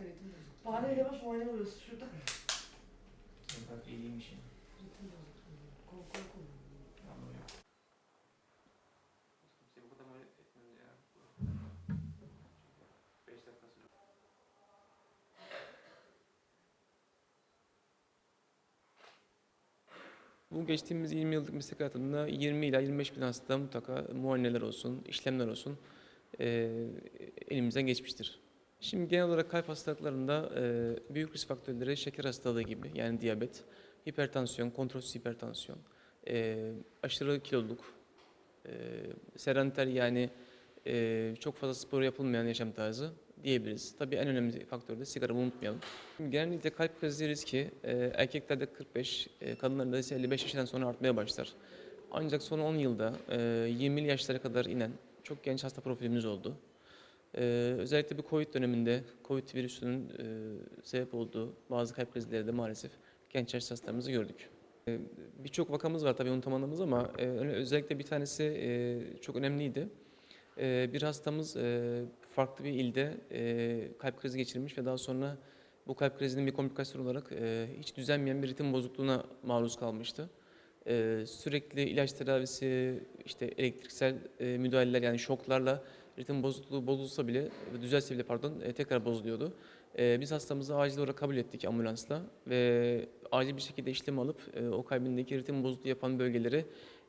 Ritim bozuk. Bari yavaş muayene oluyorsun şurada. Bak iyiymiş yani. Ritim bozuk. Kol kol kol. Kimse bu kadar muayene etmedi ya. 5 dakika sürüyor. Bu geçtiğimiz 20 yıllık meslek hayatında 20 ila 25 bin hasta mutlaka muayeneler olsun, işlemler olsun eee, elimizden geçmiştir. Şimdi genel olarak kalp hastalıklarında eee, büyük risk faktörleri şeker hastalığı gibi yani diyabet, hipertansiyon, kontrolsüz hipertansiyon, eee, aşırı kiloluk, eee sedanter yani eee, çok fazla spor yapılmayan yaşam tarzı diyebiliriz. Tabii en önemli faktör de sigara unutmayalım. Şimdi genellikle kalp krizi riski eee, erkeklerde 45, eee, kadınlarda ise 55 yaşından sonra artmaya başlar. Ancak son 10 yılda eee 20'li yaşlara kadar inen çok genç hasta profilimiz oldu. Eee, özellikle bu Covid döneminde Covid virüsünün eee, sebep olduğu bazı kalp krizleri de maalesef genç yaşta hastalarımızı gördük. Eee, Birçok vakamız var tabii unutamadığımız ama eee, öyle- özellikle bir tanesi eee, çok önemliydi. Eee, bir hastamız eee, farklı bir ilde eee, kalp krizi geçirmiş ve daha sonra bu kalp krizinin bir komplikasyon olarak eee, hiç düzenmeyen bir ritim bozukluğuna maruz kalmıştı. Eee, sürekli ilaç tedavisi, işte elektriksel eee, müdahaleler yani şoklarla ritim bozukluğu bozulsa bile, düzelse bile pardon eee, tekrar bozuluyordu. Eee, biz hastamızı acil olarak kabul ettik ambulansla ve acil bir şekilde işlem alıp eee, o kalbindeki ritim bozukluğu yapan bölgeleri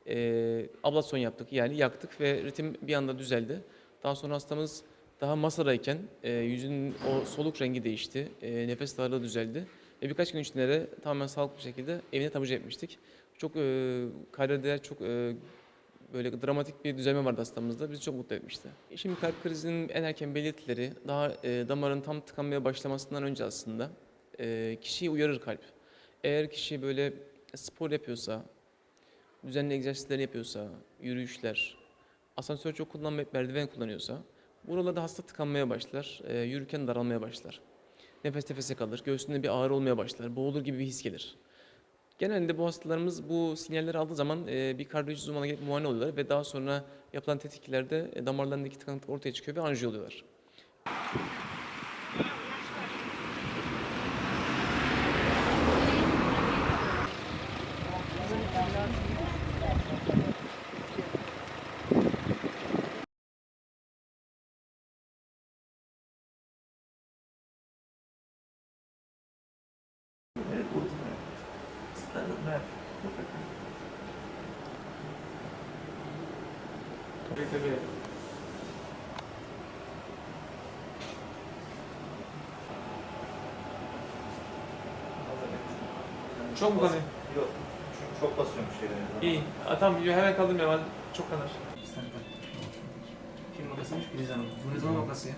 eee ablasyon yaptık yani yaktık ve ritim bir anda düzeldi. Daha sonra hastamız daha masadayken eee, yüzünün o soluk rengi değişti, eee, nefes darlığı düzeldi ve birkaç gün içinde de tamamen sağlıklı bir şekilde evine taburcu etmiştik. Çok eee kayda çok eee, böyle dramatik bir düzelme vardı hastamızda. Bizi çok mutlu etmişti. Şimdi kalp krizinin en erken belirtileri daha eee, damarın tam tıkanmaya başlamasından önce aslında eee, kişiyi uyarır kalp. Eğer kişi böyle spor yapıyorsa, düzenli egzersizler yapıyorsa, yürüyüşler, asansör çok kullanmayıp merdiven kullanıyorsa buralarda hasta tıkanmaya başlar, eee, yürürken daralmaya başlar. Nefes nefese kalır, göğsünde bir ağrı olmaya başlar, boğulur gibi bir his gelir. Genelde bu hastalarımız bu sinyalleri aldığı zaman eee, bir kardiyoloji uzmanına gelip muayene oluyorlar ve daha sonra yapılan tetkiklerde e, damarlarındaki tıkanıklık ortaya çıkıyor ve anjiyo oluyorlar. Çok mu kanıyor? Yok. Çünkü çok basıyormuş yerine. İyi. Aa, tamam hemen kaldım ya ben çok kanar. Kim vakasıymış? Filiz Hanım. Bu ne zaman vakası ya?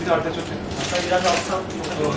Bir de arkada çok yakın. Hatta biraz alsam Doğru.